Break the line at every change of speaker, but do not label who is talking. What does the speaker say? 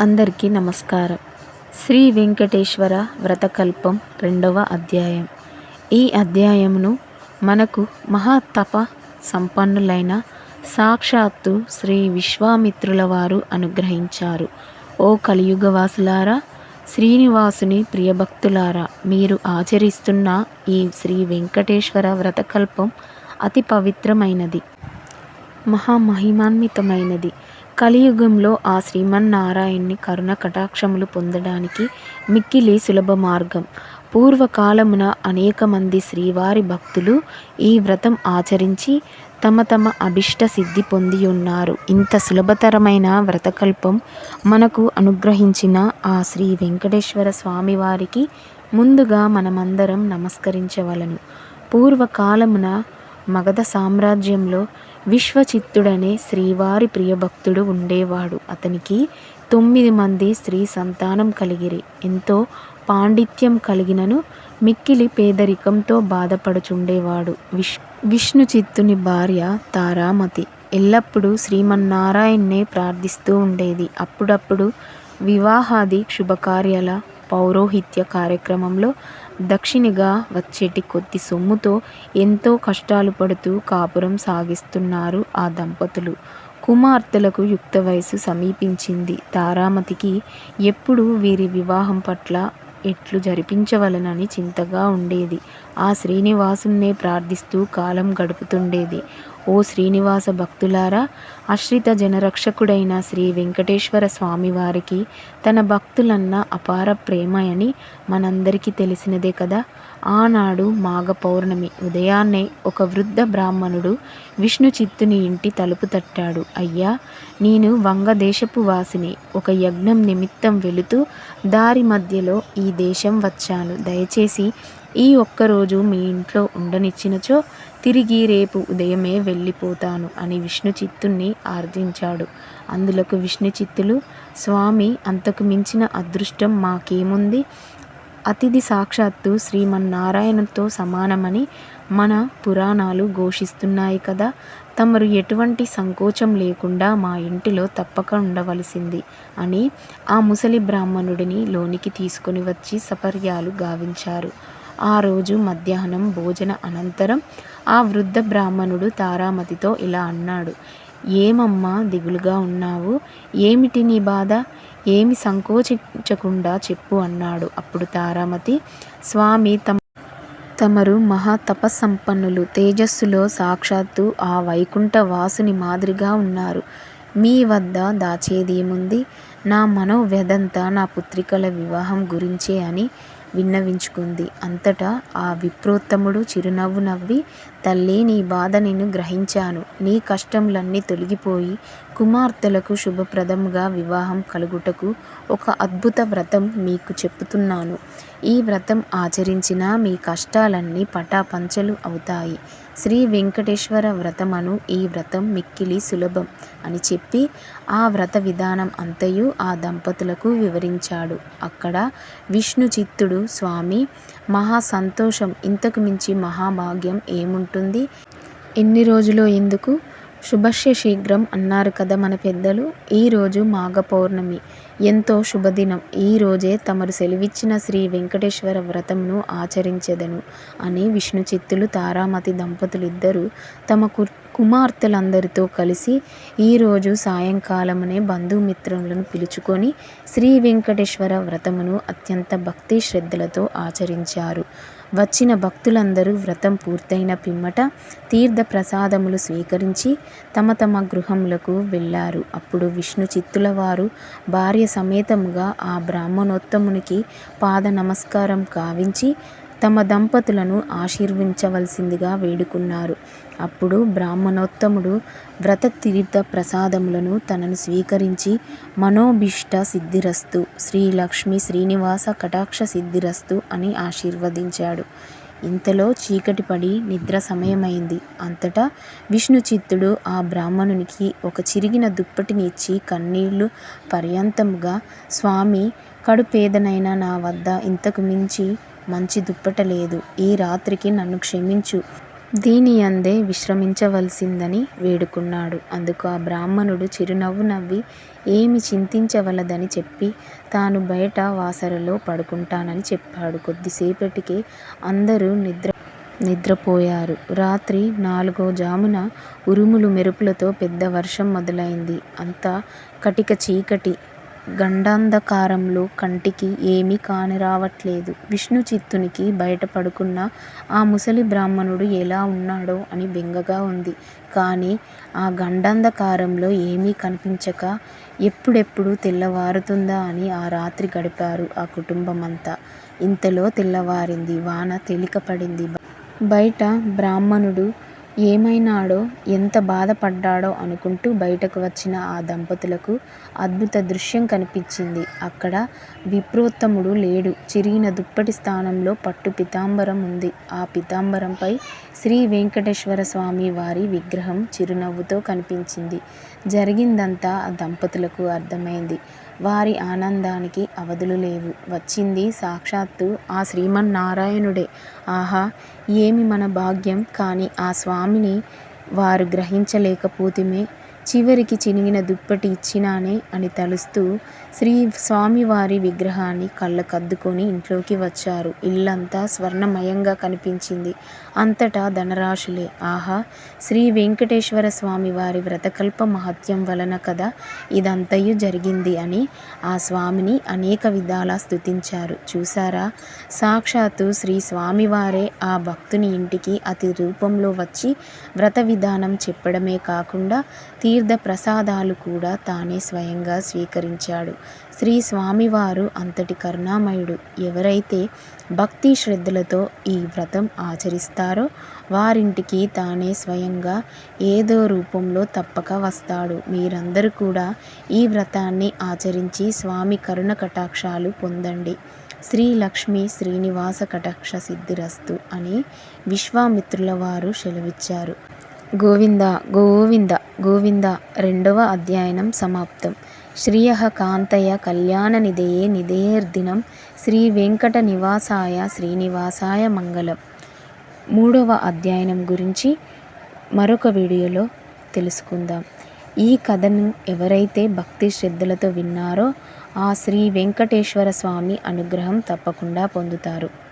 అందరికీ నమస్కారం. శ్రీ వెంకటేశ్వర వ్రతకల్పం రెండవ అధ్యాయం. ఈ అధ్యాయమును మనకు మహాతప సంపన్నులైన సాక్షాత్తు శ్రీ విశ్వామిత్రుల వారు అనుగ్రహించారు. ఓ కలియుగవాసులారా శ్రీనివాసుని ప్రియభక్తులారా మీరు ఆచరిస్తున్న ఈ శ్రీ వెంకటేశ్వర వ్రతకల్పం అతి పవిత్రమైనది మహామహిమాన్వితమైనది. కలియుగంలో ఆ శ్రీమన్నారాయణ్ణి కరుణ కటాక్షములు పొందడానికి మిక్కిలి సులభ మార్గం. పూర్వకాలమున అనేక మంది శ్రీవారి భక్తులు ఈ వ్రతం ఆచరించి తమ తమ అభిష్ట సిద్ధి పొంది ఉన్నారు. ఇంత సులభతరమైన వ్రతకల్పం మనకు అనుగ్రహించిన ఆ శ్రీ వెంకటేశ్వర స్వామివారికి ముందుగా మనమందరం నమస్కరించవలను. పూర్వకాలమున మగధ సామ్రాజ్యంలో విశ్వచిత్తుడనే శ్రీవారి ప్రియభక్తుడు ఉండేవాడు. అతనికి తొమ్మిది మంది స్త్రీ సంతానం కలిగిరి. ఎంతో పాండిత్యం కలిగినను మిక్కిలి పేదరికంతో బాధపడుచుండేవాడు. విష్ విష్ణు చిత్తుని భార్య తారామతి ఎల్లప్పుడూ శ్రీమన్నారాయణ్ణే ప్రార్థిస్తూ ఉండేది. అప్పుడప్పుడు వివాహాది శుభకార్యాల పౌరోహిత్య కార్యక్రమంలో దక్షిణిగా వచ్చేటి కొద్ది సొమ్ముతో ఎంతో కష్టాలు పడుతూ కాపురం సాగిస్తున్నారు ఆ దంపతులు. కుమార్తెలకు యుక్త వయసు సమీపించింది. తారామతికి ఎప్పుడు వీరి వివాహం పట్ల ఎట్లు జరిపించవలనని చింతగా ఉండేది. ఆ శ్రీనివాసున్నే ప్రార్థిస్తూ కాలం గడుపుతుండేది. ఓ శ్రీనివాస భక్తులారా ఆశ్రిత జనరక్షకుడైన శ్రీ వెంకటేశ్వర స్వామివారికి తన భక్తులన్న అపార ప్రేమ అని మనందరికీ తెలిసినదే కదా. ఆనాడు మాఘ పౌర్ణమి ఉదయాన్నే ఒక వృద్ధ బ్రాహ్మణుడు విష్ణు చిత్తుని ఇంటి తలుపు తట్టాడు. అయ్యా నేను వంగదేశపు వాసిని. ఒక యజ్ఞం నిమిత్తం వెళుతూ దారి మధ్యలో ఈ దేశం వచ్చాను. దయచేసి ఈ ఒక్కరోజు మీ ఇంట్లో ఉండనిచ్చినచో తిరిగి రేపు ఉదయమే వెళ్ళిపోతాను అని విష్ణు చిత్తుణ్ణి ఆర్జించాడు. అందులకు విష్ణు చిత్తులు స్వామి అంతకు మించిన అదృష్టం మాకేముంది? అతిథి సాక్షాత్తు శ్రీమన్నారాయణతో సమానమని మన పురాణాలు ఘోషిస్తున్నాయి కదా. తమరు ఎటువంటి సంకోచం లేకుండా మా ఇంటిలో తప్పక ఉండవలసింది అని ఆ ముసలి బ్రాహ్మణుడిని లోనికి తీసుకుని వచ్చి సపర్యాలు గావించారు. ఆ రోజు మధ్యాహ్నం భోజన అనంతరం ఆ వృద్ధ బ్రాహ్మణుడు తారామతితో ఇలా అన్నాడు ఏమమ్మా దిగులుగా ఉన్నావు? ఏమిటి నీ బాధ? ఏమి సంకోచించకుండా చెప్పు అన్నాడు. అప్పుడు తారామతి స్వామి తమ తమరు మహా తపస్సంపన్నులు. తేజస్సులో సాక్షాత్తు ఆ వైకుంఠ వాసుని మాదిరిగా ఉన్నారు. మీ వద్ద దాచేదేముంది? నా మనోవ్యధంతా నా పుత్రికల వివాహం గురించే అని విన్నవించుకుంది. అంతటా ఆ విప్రోత్తముడు చిరునవ్వు నవ్వి తల్లి నీ బాధ నేను గ్రహించాను. నీ కష్టములన్నీ తొలగిపోయి కుమార్తెలకు శుభప్రదముగా వివాహం కలుగుటకు ఒక అద్భుత వ్రతం మీకు చెప్పుతున్నాను. ఈ వ్రతం ఆచరించిన మీ కష్టాలన్నీ పటాపంచలు అవుతాయి. శ్రీ వెంకటేశ్వర వ్రతమను ఈ వ్రతం మిక్కిలి సులభం అని చెప్పి ఆ వ్రత విధానం అంతయు ఆ దంపతులకు వివరించాడు. అక్కడ విష్ణు చిత్తుడు స్వామి మహా సంతోషం ఇంతకు మించి మహాభాగ్యం ఏముంటుంది? ఎన్ని రోజులో ఎందుకు? శుభస్య శీఘ్రం అన్నారు కదా మన పెద్దలు. ఈరోజు మాఘ పౌర్ణమి ఎంతో శుభదినం. ఈ రోజే తమరు సెలవిచ్చిన శ్రీ వెంకటేశ్వర వ్రతంను ఆచరించెదను అని విష్ణు చిత్తులు తారామతి దంపతులిద్దరూ తమ కు కుమార్తెలందరితో కలిసి ఈరోజు సాయంకాలమునే బంధుమిత్రులను పిలుచుకొని శ్రీ వెంకటేశ్వర వ్రతమును అత్యంత భక్తి శ్రద్ధలతో ఆచరించారు. వచ్చిన భక్తులందరూ వ్రతం పూర్తయిన పిమ్మట తీర్థ ప్రసాదములు స్వీకరించి తమ తమ గృహములకు వెళ్ళారు. అప్పుడు విష్ణు చిత్తుల వారు భార్య సమేతముగా ఆ బ్రాహ్మణోత్తమునికి పాద నమస్కారం కావించి తమ దంపతులను ఆశీర్వించవలసిందిగా వేడుకున్నారు. అప్పుడు బ్రాహ్మణోత్తముడు వ్రత తీర్థ ప్రసాదములను తనను స్వీకరించి మనోభిష్ట సిద్ధిరస్తు శ్రీ లక్ష్మి శ్రీనివాస కటాక్ష సిద్ధిరస్తు అని ఆశీర్వదించాడు. ఇంతలో చీకటి పడి నిద్ర సమయమైంది. అంతటా విష్ణు చిత్తుడు ఆ బ్రాహ్మణునికి ఒక చిరిగిన దుప్పటిని ఇచ్చి కన్నీళ్ళు పర్యంతముగా స్వామి కడుపేదనైన నా వద్ద ఇంతకు మించి మంచి దుప్పట లేదు ఈ రాత్రికి నన్ను క్షమించు దీని అందే విశ్రమించవలసిందని వేడుకున్నాడు. అందుకు ఆ బ్రాహ్మణుడు చిరునవ్వు నవ్వి ఏమి చింతించవలదని చెప్పి తాను బయట వాసరలో పడుకుంటానని చెప్పాడు. కొద్దిసేపటికే అందరూ నిద్ర నిద్రపోయారు. రాత్రి నాలుగో జామున ఉరుములు మెరుపులతో పెద్ద వర్షం మొదలైంది. అంతా కటిక చీకటి. గండాంధకారంలో కంటికి ఏమీ కానరావట్లేదు. విష్ణుచిత్తునికి బయట పడుకున్న ఆ ముసలి బ్రాహ్మణుడు ఎలా ఉన్నాడో అని బెంగగా ఉంది. కానీ ఆ గండాంధకారంలో ఏమీ కనిపించక ఎప్పుడెప్పుడు తెల్లవారుతుందా అని ఆ రాత్రి గడిపారు ఆ కుటుంబమంతా. ఇంతలో తెల్లవారింది. వాన తేలికపడింది. బయట బ్రాహ్మణుడు ఏమైనాడో, ఎంత బాధపడ్డాడో అనుకుంటూ బయటకు వచ్చిన ఆ దంపతులకు అద్భుత దృశ్యం కనిపించింది. అక్కడ విప్రోత్తముడు లేడు. చిరిగిన దుప్పటి స్థానంలో పట్టు పీతాంబరం ఉంది. ఆ పీతాంబరంపై స్వామి వారి విగ్రహం చిరునవ్వుతో కనిపించింది. జరిగిందంతా ఆ దంపతులకు అర్థమైంది. వారి ఆనందానికి అవధులు లేవు. వచ్చింది సాక్షాత్తు ఆ శ్రీమన్నారాయణుడే. ఆహా! ఏమి మన భాగ్యం! కానీ ఆ స్వామిని వారు గ్రహించలేకపోతిమే. చివరికి చినిగిన దుప్పటి ఇచ్చినానే అని తలుస్తూ శ్రీ స్వామివారి విగ్రహాన్ని కళ్ళకద్దుకొని ఇంట్లోకి వచ్చారు. ఇల్లంతా స్వర్ణమయంగా కనిపించింది. అంతటా ధనరాశులే. ఆహా! శ్రీ వెంకటేశ్వర స్వామివారి వ్రతకల్ప మహత్యం వలన కదా ఇదంతయు జరిగింది అని ఆ స్వామిని అనేక విధాల స్థుతించారు చూసారా సాక్షాత్తు శ్రీ స్వామివారే ఆ భక్తుని ఇంటికి అతి రూపంలో వచ్చి వ్రత విధానం చెప్పడమే కాకుండా తీర్థ ప్రసాదాలు కూడా తానే స్వయంగా స్వీకరించాడు. శ్రీ స్వామివారు అంతటి కరుణామయుడు. ఎవరైతే భక్తి శ్రద్ధలతో ఈ వ్రతం ఆచరిస్తారో వారింటికి తానే స్వయంగా ఏదో రూపంలో తప్పక వస్తాడు. మీరందరూ కూడా ఈ వ్రతాన్ని ఆచరించి స్వామి కరుణ కటాక్షాలు పొందండి. శ్రీ లక్ష్మి శ్రీనివాస కటాక్ష సిద్ధిరస్తు అని విశ్వామిత్రుల వారు సెలవిచ్చారు. గోవిందా గోవింద గోవింద రెండవ అధ్యయనం సమాప్తం. శ్రియ కాంతయ కళ్యాణనిధయే నిధేర్దినం శ్రీ వెంకట నివాసాయ శ్రీనివాసాయ మంగళం. మూడవ అధ్యయనం గురించి మరొక వీడియోలో తెలుసుకుందాం. ఈ కథను ఎవరైతే భక్తి శ్రద్ధలతో విన్నారో ఆ శ్రీ వెంకటేశ్వర స్వామి అనుగ్రహం తప్పకుండా పొందుతారు.